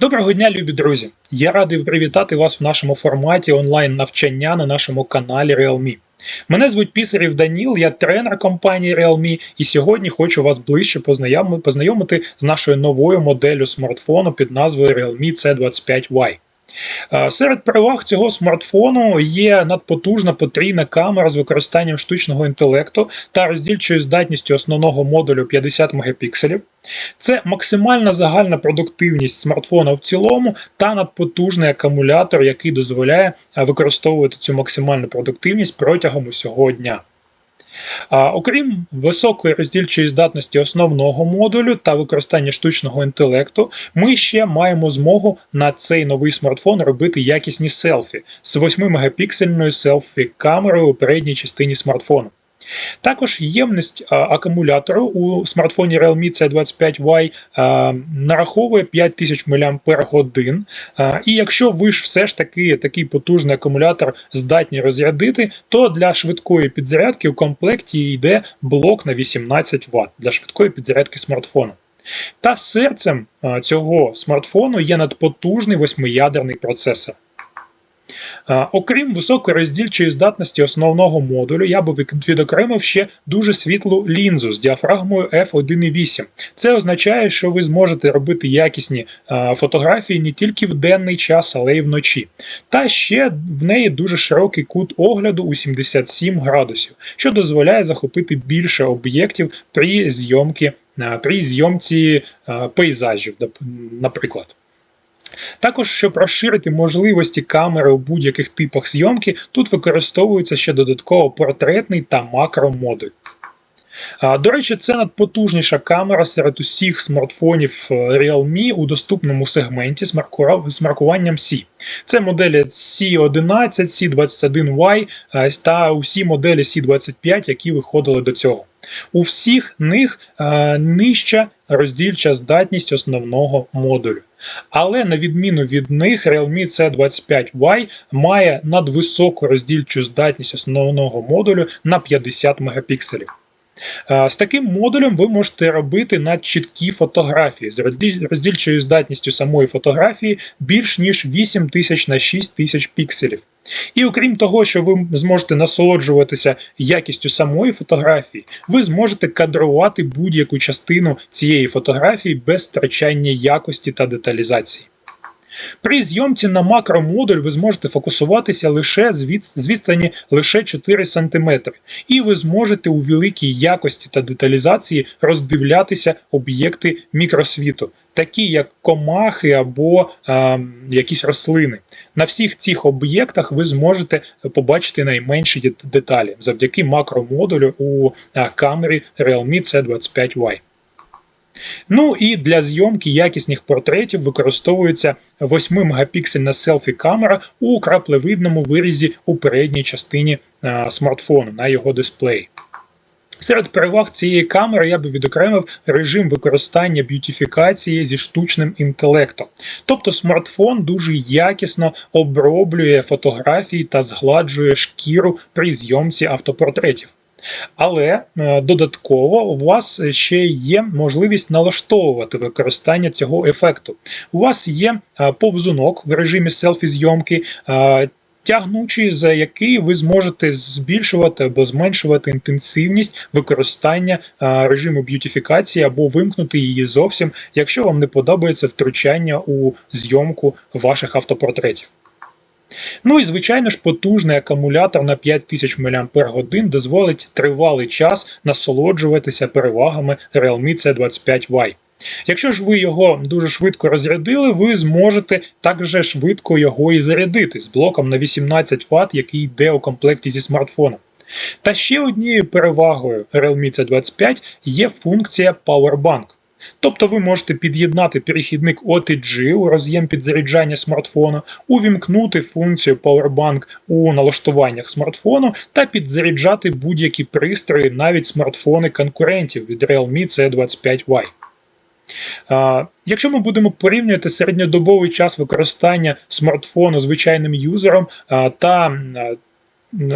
Доброго дня, любі друзі! Я радий привітати вас в нашому форматі онлайн-навчання на нашому каналі Realme. Мене звуть Пісарів Даніл, я тренер компанії Realme, і сьогодні хочу вас ближче познайомити з нашою новою моделлю смартфону під назвою Realme C25Y. Е, серед переваг цього смартфону є надпотужна потрійна камера з використанням штучного інтелекту та роздільчою здатністю основного модулю 50 мегапікселів. Це максимальна загальна продуктивність смартфона в цілому та надпотужний акумулятор, який дозволяє е, використовувати цю максимальну продуктивність протягом усього дня. Окрім високої роздільчої здатності основного модулю та використання штучного інтелекту, ми ще маємо змогу на цей новий смартфон робити якісні селфі з 8 мегапіксельною селфі-камерою у передній частині смартфону. Також ємність акумулятору у смартфоні Realme C25Y нараховує 5000 мАч. І якщо ви ж все ж таки такий потужний акумулятор здатні розрядити, то для швидкої підзарядки у комплекті йде блок на 18 Вт для швидкої підзарядки смартфону. Та серцем цього смартфону є надпотужний восьмиядерний процесор. Окрім високої роздільчої здатності основного модулю, я би відокремив ще дуже світлу лінзу з діафрагмою f1.8. Це означає, що ви зможете робити якісні фотографії не тільки в денний час, але й вночі. Та ще в неї дуже широкий кут огляду у 77 градусів, що дозволяє захопити більше об'єктів при зйомці при зйомці пейзажів, наприклад. Також, щоб розширити можливості камери у будь-яких типах зйомки, тут використовується ще додатково портретний та макромодуль. До речі, це надпотужніша камера серед усіх смартфонів е, Realme у доступному сегменті з маркуванням C. Це моделі C11, C21Y е, та усі моделі C25, які виходили до цього. У всіх них е, нижча роздільча здатність основного модулю. Але на відміну від них, Realme C25Y має надвисоку роздільчу здатність основного модулю на 50 мегапікселів. З таким модулем ви можете робити надчіткі фотографії з роздільчою здатністю самої фотографії більш ніж 8000 на 6000 пікселів. І окрім того, що ви зможете насолоджуватися якістю самої фотографії, ви зможете кадрувати будь-яку частину цієї фотографії без втрачання якості та деталізації. При зйомці на макромодуль ви зможете фокусуватися лише з відстані лише 4 см, і ви зможете у великій якості та деталізації роздивлятися об'єкти мікросвіту, такі як комахи або е, якісь рослини. На всіх цих об'єктах ви зможете побачити найменші деталі завдяки макромодулю у камері Realme C25Y. Ну і для зйомки якісних портретів використовується 8 мегапіксельна селфі-камера у краплевидному вирізі у передній частині смартфону на його дисплеї. Серед переваг цієї камери я би відокремив режим використання б'ютифікації зі штучним інтелектом. Тобто смартфон дуже якісно оброблює фотографії та згладжує шкіру при зйомці автопортретів. Але е, додатково у вас ще є можливість налаштовувати використання цього ефекту. У вас є е, повзунок в режимі селфі-зйомки. Тягнучий, за який ви зможете збільшувати або зменшувати інтенсивність використання режиму б'ютифікації або вимкнути її зовсім, якщо вам не подобається втручання у зйомку ваших автопортретів. Ну і звичайно ж, потужний акумулятор на 5000 мАч дозволить тривалий час насолоджуватися перевагами Realme C25Y. Якщо ж ви його дуже швидко розрядили, ви зможете також швидко його і зарядити з блоком на 18 Вт, який йде у комплекті зі смартфоном. Та ще однією перевагою Realme C25 є функція Powerbank. Тобто ви можете під'єднати перехідник OTG у роз'єм підзаряджання смартфона, увімкнути функцію Powerbank у налаштуваннях смартфону та підзаряджати будь-які пристрої, навіть смартфони конкурентів від Realme C25Y. Якщо ми будемо порівнювати середньодобовий час використання смартфону звичайним юзером та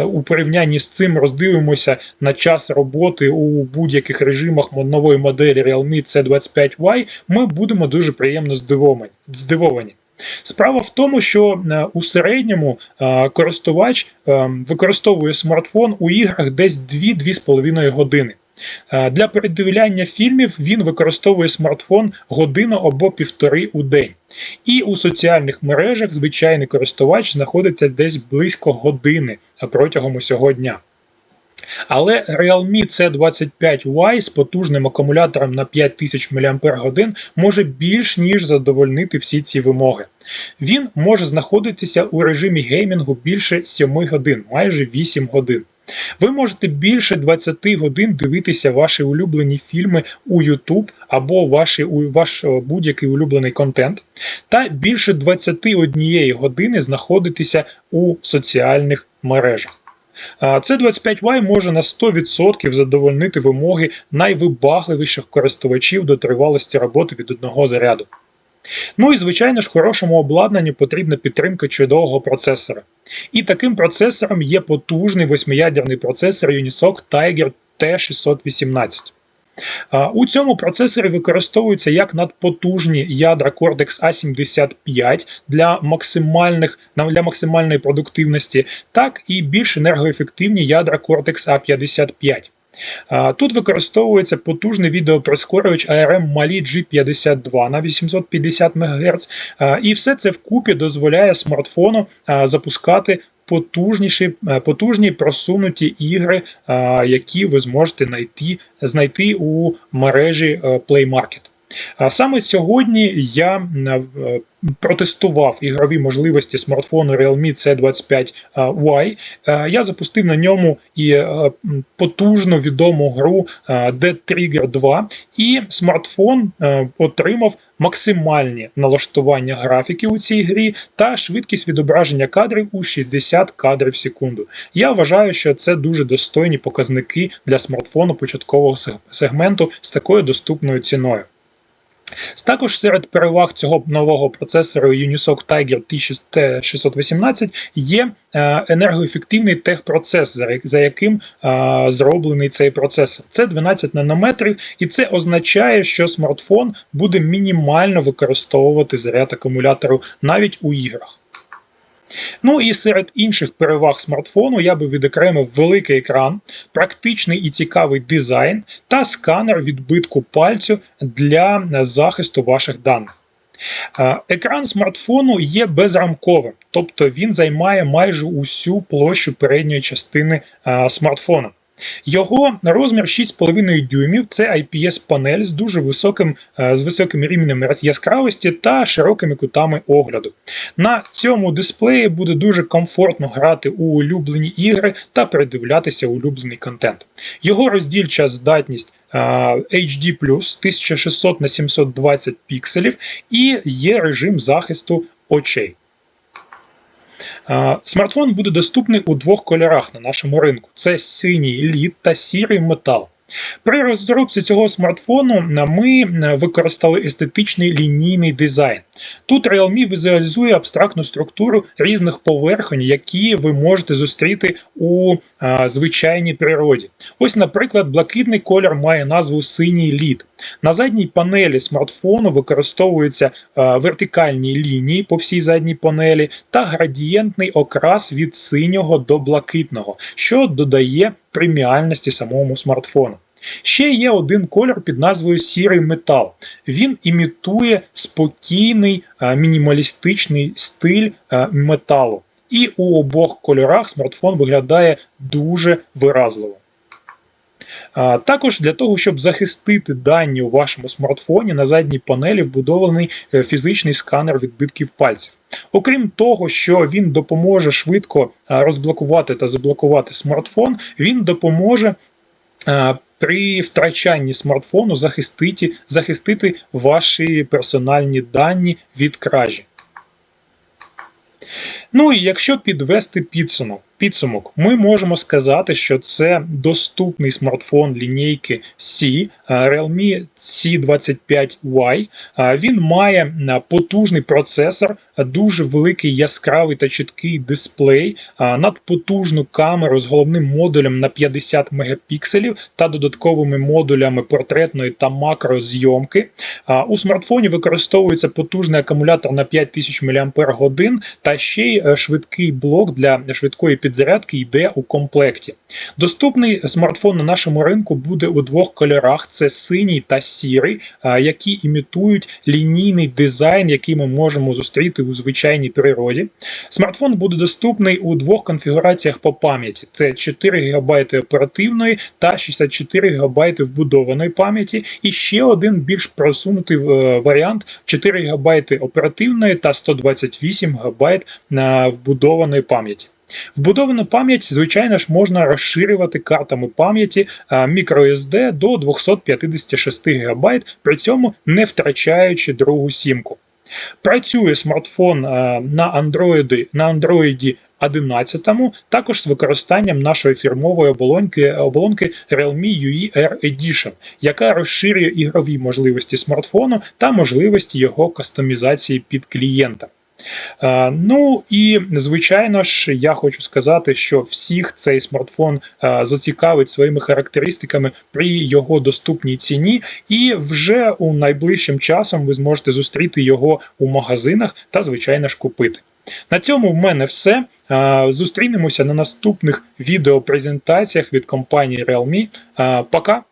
у порівнянні з цим роздивимося на час роботи у будь-яких режимах нової моделі Realme C25Y, ми будемо дуже приємно здивовані. Справа в тому, що е, у середньому е, користувач е, використовує смартфон у іграх десь 2-2,5 години. Для передивляння фільмів він використовує смартфон годину або півтори у день. І у соціальних мережах звичайний користувач знаходиться десь близько години протягом усього дня. Але Realme C25Y з потужним акумулятором на 5000 мАч може більш ніж задовольнити всі ці вимоги. Він може знаходитися у режимі геймінгу більше 7 годин, майже 8 годин. Ви можете більше 20 годин дивитися ваші улюблені фільми у YouTube або ваші, ваш будь-який улюблений контент, та більше 21 години знаходитися у соціальних мережах. Це 25Y може на 100% задовольнити вимоги найвибагливіших користувачів до тривалості роботи від одного заряду. Ну і, звичайно ж, хорошому обладнанню потрібна підтримка чудового процесора. І таким процесором є потужний восьмиядерний процесор Unisoc Tiger T618. У цьому процесорі використовуються як надпотужні ядра Cortex A75 для максимальних, для максимальної продуктивності, так і більш енергоефективні ядра Cortex A55. Тут використовується потужний відеоприскорювач ARM Mali G52 на 850 МГц, і все це вкупі дозволяє смартфону запускати потужніші, потужні просунуті ігри, які ви зможете знайти, знайти у мережі Play Market. Саме сьогодні я е, протестував ігрові можливості смартфону Realme C25Y. Е, я запустив на ньому і е, потужну відому гру Dead Trigger 2, і смартфон отримав максимальні налаштування графіки у цій грі та швидкість відображення кадрів у 60 кадрів в секунду. Я вважаю, що це дуже достойні показники для смартфону початкового сегменту з такою доступною ціною. Також серед переваг цього нового процесору Unisoc Tiger T618 є е, енергоефективний техпроцесор, за яким е, зроблений цей процесор. Це 12 нанометрів, і це означає, що смартфон буде мінімально використовувати заряд акумулятору навіть у іграх. Ну і серед інших переваг смартфону я би відокремив великий екран, практичний і цікавий дизайн та сканер відбитку пальцю для захисту ваших даних. Е, екран смартфону є безрамковим, тобто він займає майже усю площу передньої частини е, смартфона. Його розмір 6,5 дюймів це IPS-панель з дуже високим е, з високим рівнем яскравості та широкими кутами огляду. На цьому дисплеї буде дуже комфортно грати у улюблені ігри та передивлятися улюблений контент. Його роздільча здатність. Е, HD 1600 на 720 пікселів і є режим захисту очей. Смартфон буде доступний у двох кольорах на нашому ринку: це синій лід та сірий метал. При розробці цього смартфону ми використали естетичний лінійний дизайн. Тут Realme візуалізує абстрактну структуру різних поверхонь, які ви можете зустріти у а, звичайній природі. Ось, наприклад, блакитний колір має назву синій лід. На задній панелі смартфону використовуються а, вертикальні лінії по всій задній панелі та градієнтний окрас від синього до блакитного, що додає преміальності самому смартфону. Ще є один кольор під назвою Сірий метал. Він імітує спокійний е, мінімалістичний стиль е, металу. І у обох кольорах смартфон виглядає дуже виразливо. Також для того, щоб захистити дані у вашому смартфоні, на задній панелі вбудований е, фізичний сканер відбитків пальців. Окрім того, що він допоможе швидко розблокувати та заблокувати смартфон, він допоможе при втрачанні смартфону захистити, захистити ваші персональні дані від кражі. Ну і якщо підвести підсумок, підсумок, ми можемо сказати, що це доступний смартфон лінійки C Realme C25Y. Він має потужний процесор дуже великий яскравий та чіткий дисплей, надпотужну камеру з головним модулем на 50 мегапікселів та додатковими модулями портретної та макрозйомки. У смартфоні використовується потужний акумулятор на 5000 мАч та ще й е, швидкий блок для швидкої підзарядки йде у комплекті. Доступний смартфон на нашому ринку буде у двох кольорах: це синій та сірий, які імітують лінійний дизайн, який ми можемо зустріти у звичайній природі. Смартфон буде доступний у двох конфігураціях по пам'яті: це 4 ГБ оперативної та 64 ГБ вбудованої пам'яті, і ще один більш просунутий е, варіант: 4 ГБ оперативної та 128 ГБ вбудованої пам'яті. Вбудовану пам'ять, звичайно ж, можна розширювати картами пам'яті microSD до 256 ГБ, при цьому не втрачаючи другу сімку. Працює смартфон на Android, на Android 11, також з використанням нашої фірмової оболонки, оболонки Realme Air Edition, яка розширює ігрові можливості смартфону та можливості його кастомізації під клієнта. Е, Ну і звичайно ж, я хочу сказати, що всіх цей смартфон е, зацікавить своїми характеристиками при його доступній ціні, і вже у найближчим часом ви зможете зустріти його у магазинах та, звичайно ж, купити. На цьому в мене все. Е, Зустрінемося на наступних відеопрезентаціях від компанії Realme. Пока!